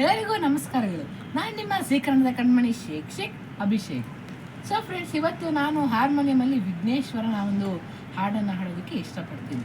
ಎಲ್ಲರಿಗೂ ನಮಸ್ಕಾರಗಳು ನಾನು ನಿಮ್ಮ ಶ್ರೀಕರಣದ ಕಣ್ಮಣಿ ಶೇಖ್ ಶೇಖ್ ಅಭಿಷೇಕ್ ಸೊ ಫ್ರೆಂಡ್ಸ್ ಇವತ್ತು ನಾನು ಹಾರ್ಮೋನಿಯಮಲ್ಲಿ ವಿಘ್ನೇಶ್ವರನ ಒಂದು ಹಾಡನ್ನು ಹಾಡೋದಕ್ಕೆ ಇಷ್ಟಪಡ್ತೀನಿ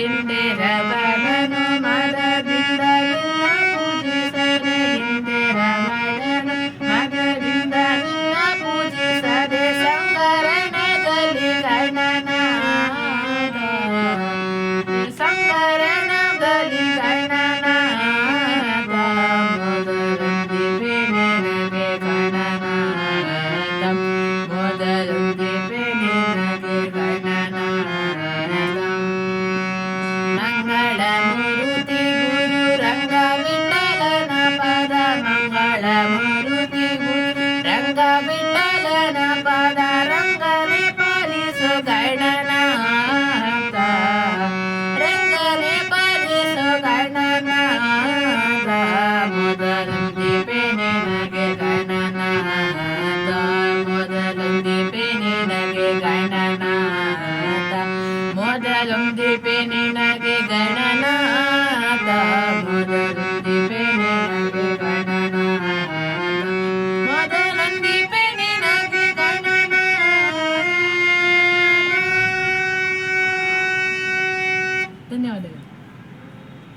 மகிழ்ந்திரவ సంఘ బిడ్డలన పదరంగని పరిసు గణనాంత రంగని పరిసు గణనాంత మొదలం దిపిని నగే